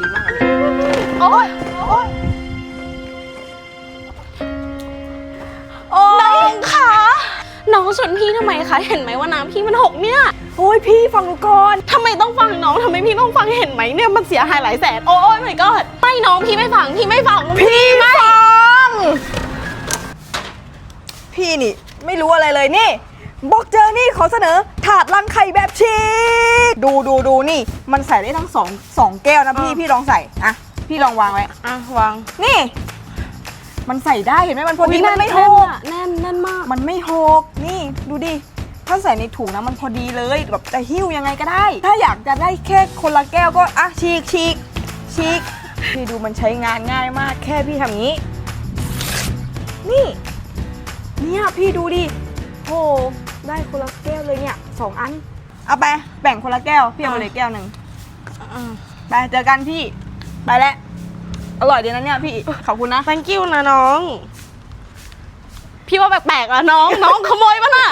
ดีมากเลยโอ๊ยโอ๊ยน้องคะน้องชนพี่ทำไมคะ เห็นไหมว่าน้ำพี่มันหกเนี่ย โอ้ยพี่ฟังหนูก่อน ทำไมต้องฟังน้องทำไมพี่ต้องฟังเห็นไหมเนี่ยมันเสียหายหลายแสน โอ้ยไม่ก็ไม่น้องพี่ไม่ฟังพี่ไม่ฟังพี่ฟัง พี่นี่ ไม่รู้อะไรเลยนี่ บอกเจอนี่ขอเสนอถาดรังไข่แบบชี กดูดูดูนี่ มันใส่ได้ทั้งสองสองแก้วนะพี่พี่ลองใส่อะพี่ลองวางไว้อะวางนี่ มันใส่ได้เห็นไหมมันพอดีมันไม่หแน่นกอะแน่นแน่นมากมันไม่หก นี่ดูดิ ถ้าใส่ในถุงนะมันพอดีเลยแบบจะหิ้วยังไงก็ได้ ถ้าอยากจะได้แค่คนละแก้วก็อะฉีกฉีกฉีกพี่ดูมันใช้งานง่ายมาก แค่พี่ทำอย่างนี้ นี่ เนี่ยพี่ดูดิโอ้ได้คนละแก้วเลยเนี่ยสองอัน เอาไปแบ่งคนละแก้วพี่เอาไปเลยแก้วหนึ่งอะไปเจอกันพี่ไปแล้วอร่อยดีนะเนี่ยพี่ขอบคุณนะ thank you นะน้อง พี่ว่าแปลกๆอะน้อง น้องขโมยมานะ